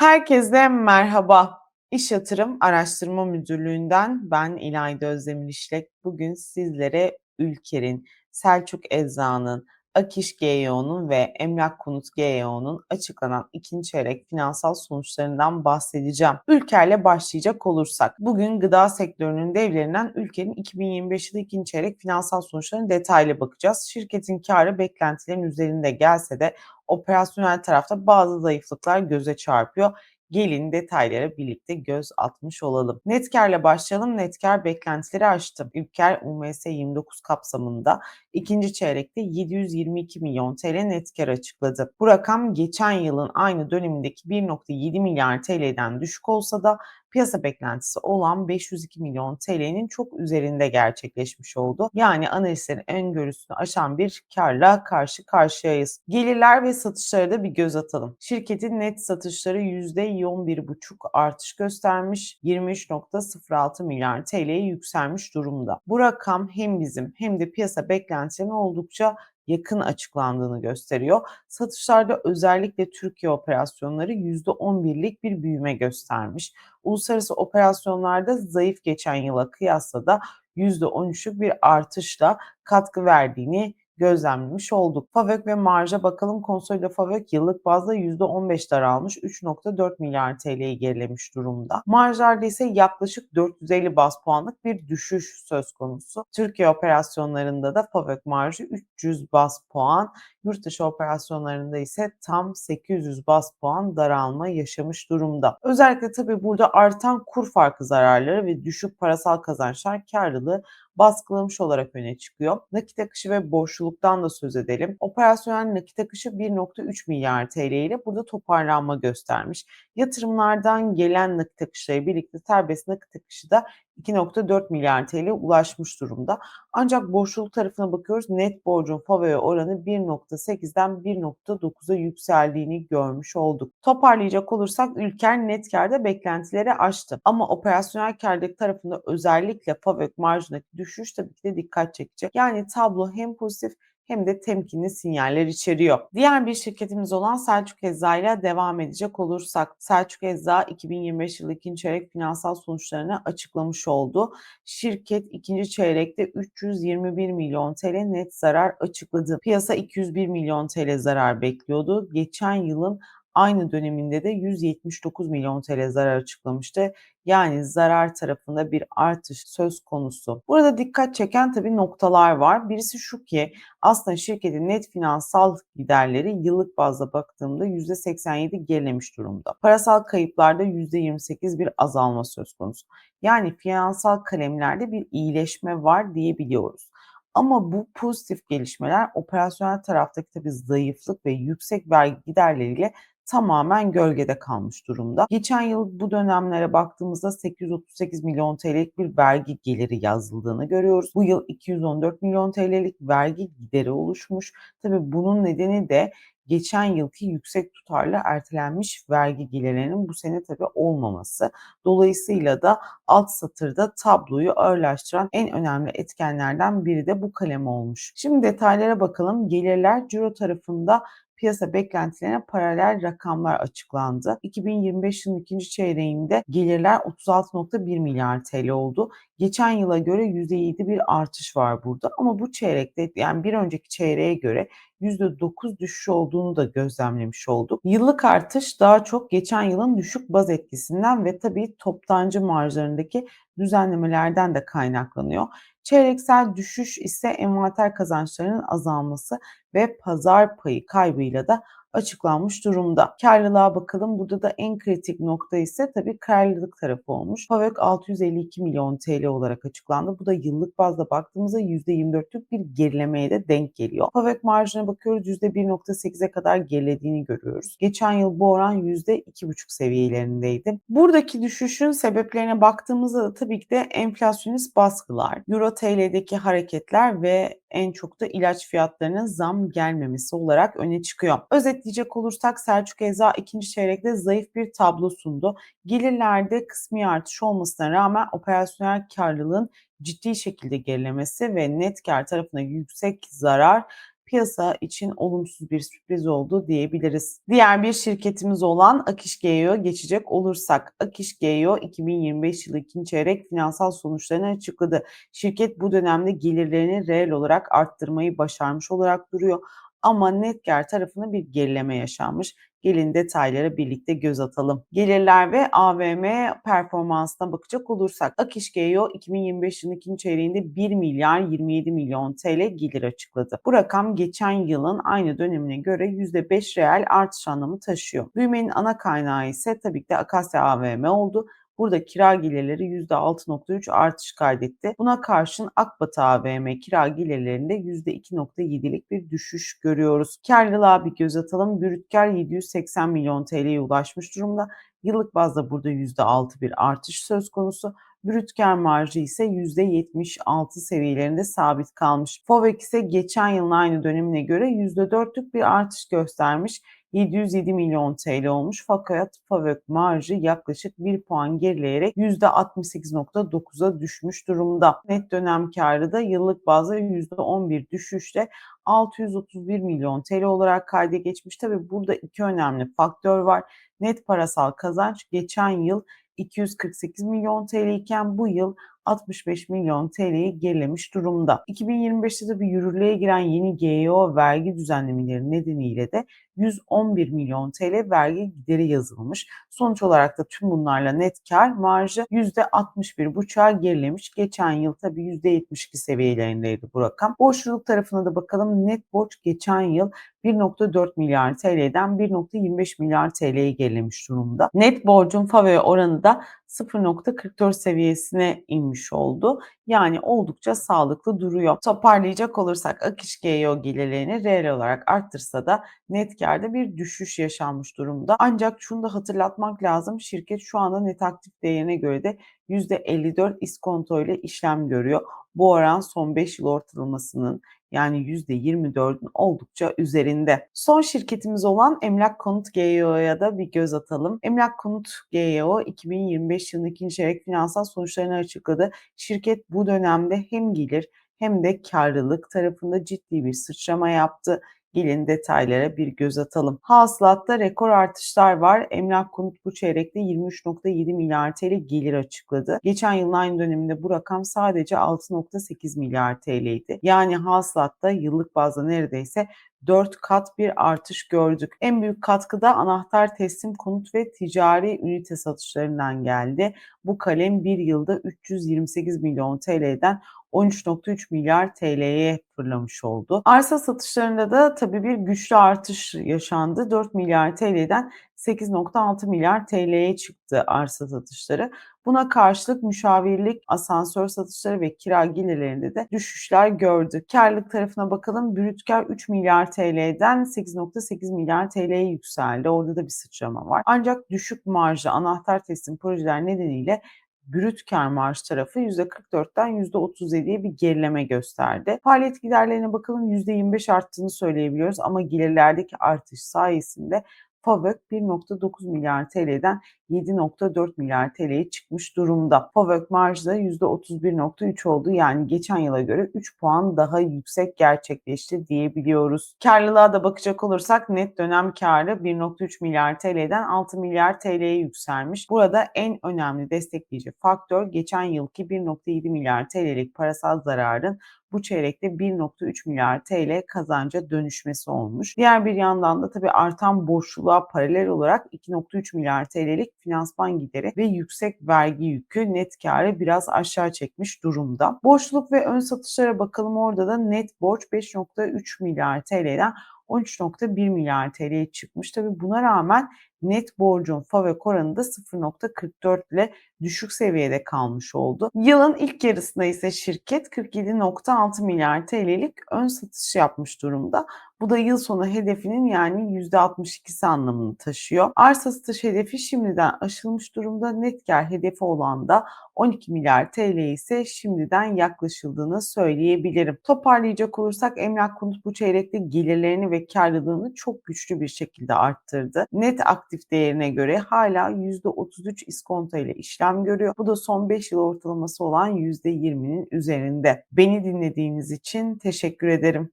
Herkese merhaba. İş Yatırım Araştırma Müdürlüğü'nden ben İlayda Özdemir İşlek. Bugün sizlere Ülker'in, Selçuk Ecza'nın, Akiş GEO'nun ve Emlak Konut GEO'nun açıklanan ikinci çeyrek finansal sonuçlarından bahsedeceğim. Ülker'le başlayacak olursak, bugün gıda sektörünün devlerinden Ülker'in 2025 yılı ikinci çeyrek finansal sonuçlarına detaylı bakacağız. Şirketin karı beklentilerin üzerinde gelse de operasyonel tarafta bazı zayıflıklar göze çarpıyor. Gelin detaylara birlikte göz atmış olalım. Netkar'la başlayalım. Netkar beklentileri aştı. Ülker UMS 29 kapsamında ikinci çeyrekte 722 milyon TL netkar açıkladı. Bu rakam geçen yılın aynı dönemindeki 1.7 milyar TL'den düşük olsa da piyasa beklentisi olan 502 milyon TL'nin çok üzerinde gerçekleşmiş oldu. Yani analistlerin öngörüsünü aşan bir karla karşı karşıyayız. Gelirler ve satışlara da bir göz atalım. Şirketin net satışları %11,5 artış göstermiş, 23.06 milyar TL'ye yükselmiş durumda. Bu rakam hem bizim hem de piyasa beklentilerine oldukça yakın açıklandığını gösteriyor. Satışlarda özellikle Türkiye operasyonları %11'lik bir büyüme göstermiş. Uluslararası operasyonlarda zayıf geçen yıla kıyasla da %13'lük bir artışla katkı verdiğini gözlemlemiş olduk. FAVÖK ve marja bakalım. Konsolide FAVÖK yıllık bazda %15 daralmış. 3.4 milyar TL'yi gerilemiş durumda. Marjlarda ise yaklaşık 450 bas puanlık bir düşüş söz konusu. Türkiye operasyonlarında da FAVÖK marjı 300 bas puan, yurt dışı operasyonlarında ise tam 800 bas puan daralma yaşamış durumda. Özellikle tabii burada artan kur farkı zararları ve düşük parasal kazançlar karlılığı baskılamış olarak öne çıkıyor. Nakit akışı ve borçluluktan da söz edelim. Operasyonel nakit akışı 1.3 milyar TL ile burada toparlanma göstermiş. Yatırımlardan gelen nakit akışları birlikte serbest nakit akışı da 2.4 milyar TL ulaşmış durumda. Ancak borçluluk tarafına bakıyoruz. Net borcun favori oranı 1.8'den 1.9'a yükseldiğini görmüş olduk. Toparlayacak olursak Ülker net karda beklentileri aştı. Ama operasyonel kardaki tarafında özellikle FAVÖK marjındaki düşüş tabii ki de dikkat çekecek. Yani tablo hem pozitif hem de temkinli sinyaller içeriyor. Diğer bir şirketimiz olan Selçuk Ecza ile devam edecek olursak Selçuk Ecza 2025 yılı ikinci çeyrek finansal sonuçlarını açıklamış oldu. Şirket ikinci çeyrekte 321 milyon TL net zarar açıkladı. Piyasa 201 milyon TL zarar bekliyordu. Geçen yılın aynı döneminde de 179 milyon TL zarar açıklamıştı. Yani zarar tarafında bir artış söz konusu. Burada dikkat çeken tabii noktalar var. Birisi şu ki aslında şirketin net finansal giderleri yıllık bazda baktığımda %87 gerilemiş durumda. Parasal kayıplarda %28 bir azalma söz konusu. Yani finansal kalemlerde bir iyileşme var diyebiliyoruz. Ama bu pozitif gelişmeler operasyonel taraftaki tabii zayıflık ve yüksek vergi giderleriyle tamamen gölgede kalmış durumda. Geçen yıl bu dönemlere baktığımızda 838 milyon TL'lik bir vergi geliri yazıldığını görüyoruz. Bu yıl 214 milyon TL'lik vergi gideri oluşmuş. Tabii bunun nedeni de geçen yılki yüksek tutarlı ertelenmiş vergi gelirlerinin bu sene tabi olmaması. Dolayısıyla da alt satırda tabloyu ağırlaştıran en önemli etkenlerden biri de bu kalem olmuş. Şimdi detaylara bakalım. Gelirler ciro tarafında piyasa beklentilerine paralel rakamlar açıklandı. 2025 yılın ikinci çeyreğinde gelirler 36.1 milyar TL oldu. Geçen yıla göre %7 bir artış var burada ama bu çeyrekte yani bir önceki çeyreğe göre %9 düşüş olduğunu da gözlemlemiş olduk. Yıllık artış daha çok geçen yılın düşük baz etkisinden ve tabii toptancı marjlarındaki düzenlemelerden de kaynaklanıyor. Çeyreksel düşüş ise envanter kazançlarının azalması ve pazar payı kaybıyla da açıklanmış durumda. Karlılığa bakalım. Burada da en kritik nokta ise tabii karlılık tarafı olmuş. FAVÖK 652 milyon TL olarak açıklandı. Bu da yıllık bazda baktığımızda %24'lük bir gerilemeye de denk geliyor. FAVÖK marjına bakıyoruz %1.8'e kadar gerilediğini görüyoruz. Geçen yıl bu oran %2.5 seviyelerindeydi. Buradaki düşüşün sebeplerine baktığımızda da tabii ki de enflasyonist baskılar, Euro TL'deki hareketler ve en çok da ilaç fiyatlarının zam gelmemesi olarak öne çıkıyor. Özetleyecek olursak Selçuk Eza ikinci çeyrekte zayıf bir tablo sundu. Gelirlerde kısmi artış olmasına rağmen operasyonel karlılığın ciddi şekilde gerilemesi ve net kar tarafına yüksek zarar piyasa için olumsuz bir sürpriz oldu diyebiliriz. Diğer bir şirketimiz olan Akiş GEO geçecek olursak Akiş GEO 2025 yılı ikinci çeyrek finansal sonuçlarını açıkladı. Şirket bu dönemde gelirlerini reel olarak arttırmayı başarmış olarak duruyor ama net kar tarafında bir gerileme yaşanmış. Gelin detaylara birlikte göz atalım. Gelirler ve AVM performansına bakacak olursak Akiş GEO 2025 yılının ikinci çeyreğinde 1 milyar 27 milyon TL gelir açıkladı. Bu rakam geçen yılın aynı dönemine göre %5 reel artış anlamı taşıyor. Büyümenin ana kaynağı ise tabii ki de Akasya AVM oldu. Burada kira gelirleri %6.3 artış kaydetti. Buna karşın Akbatı AVM kira gelirlerinde %2.7'lik bir düşüş görüyoruz. Karlılığa bir göz atalım. Brüt kar 780 milyon TL'ye ulaşmış durumda. Yıllık bazda burada %6 bir artış söz konusu. Brüt kar marjı ise %76 seviyelerinde sabit kalmış. FOVEX ise geçen yılın aynı dönemine göre %4'lük bir artış göstermiş. 707 milyon TL olmuş fakat FAVÖK marjı yaklaşık 1 puan gerileyerek %68.9'a düşmüş durumda. Net dönem karı da yıllık bazda %11 düşüşle 631 milyon TL olarak kayda geçmiş. Tabi burada iki önemli faktör var. Net parasal kazanç geçen yıl 248 milyon TL iken bu yıl 65 milyon TL'yi gerilemiş durumda. 2025'te de bir yürürlüğe giren yeni GEO vergi düzenlemeleri nedeniyle de 111 milyon TL vergi gideri yazılmış. Sonuç olarak da tüm bunlarla net kar marjı %61,5'a gerilemiş. Geçen yıl tabii %72 seviyelerindeydi bu rakam. Borçluluk tarafına da bakalım. Net borç geçen yıl 1.4 milyar TL'den 1.25 milyar TL'ye gerilemiş durumda. Net borcun favori oranı da 0.44 seviyesine inmiş oldu. Yani oldukça sağlıklı duruyor. Toparlayacak olursak Akış GEO gelirlerini reel olarak arttırsa da net karda bir düşüş yaşanmış durumda. Ancak şunu da hatırlatmak lazım. Şirket şu anda net aktif değerine göre de %54 iskonto ile işlem görüyor. Bu oran son 5 yıl ortalamasının yani %24'ün oldukça üzerinde. Son şirketimiz olan Emlak Konut GEO'ya da bir göz atalım. Emlak Konut GEO 2025 yılının ikinci çeyrek finansal sonuçlarını açıkladı. Şirket bu dönemde hem gelir hem de karlılık tarafında ciddi bir sıçrama yaptı. Gelin detaylara bir göz atalım. Hasılatta rekor artışlar var. Emlak Konut bu çeyrekte 23.7 milyar TL gelir açıkladı. Geçen yılın aynı döneminde bu rakam sadece 6.8 milyar TL'ydi. Yani hasılatta yıllık bazda neredeyse 4 kat bir artış gördük. En büyük katkı da anahtar teslim konut ve ticari ünite satışlarından geldi. Bu kalem bir yılda 328 milyon TL'den 13.3 milyar TL'ye fırlamış oldu. Arsa satışlarında da tabii bir güçlü artış yaşandı. 4 milyar TL'den 8.6 milyar TL'ye çıktı arsa satışları. Buna karşılık müşavirlik, asansör satışları ve kira gelirlerinde de düşüşler gördü. Karlılık tarafına bakalım. Brüt kar 3 milyar TL'den 8.8 milyar TL'ye yükseldi. Orada da bir sıçrama var. Ancak düşük marjlı anahtar teslim projeler nedeniyle brüt kar marj tarafı %44'ten %37'ye bir gerileme gösterdi. Faaliyet giderlerine bakalım %25 arttığını söyleyebiliyoruz ama gelirlerdeki artış sayesinde FAVÖK 1.9 milyar TL'den 7.4 milyar TL'ye çıkmış durumda. FAVÖK marjı da %31.3 oldu. Yani geçen yıla göre 3 puan daha yüksek gerçekleşti diyebiliyoruz. Karlılığa da bakacak olursak net dönem karı 1.3 milyar TL'den 6 milyar TL'ye yükselmiş. Burada en önemli destekleyici faktör geçen yılki 1.7 milyar TL'lik parasal zararın bu çeyrekte 1.3 milyar TL kazanca dönüşmesi olmuş. Diğer bir yandan da tabii artan borçluluğa paralel olarak 2.3 milyar TL'lik finansman gideri ve yüksek vergi yükü net karı biraz aşağı çekmiş durumda. Borçluluk ve ön satışlara bakalım orada da net borç 5.3 milyar TL'den 13.1 milyar TL'ye çıkmış. Tabii buna rağmen net borcun FAVÖK oranı da 0.44 ile düşük seviyede kalmış oldu. Yılın ilk yarısında ise şirket 47.6 milyar TL'lik ön satış yapmış durumda. Bu da yıl sonu hedefinin yani %62'si anlamını taşıyor. Arsa satış hedefi şimdiden aşılmış durumda. Net kar hedefi olan da 12 milyar TL ise şimdiden yaklaşıldığını söyleyebilirim. Toparlayacak olursak Emlak Konut bu çeyrekte gelirlerini ve karlılığını çok güçlü bir şekilde arttırdı. Net aktif değerine göre hala %33 iskonto ile işlem görüyor. Bu da son 5 yıl ortalaması olan %20'nin üzerinde. Beni dinlediğiniz için teşekkür ederim.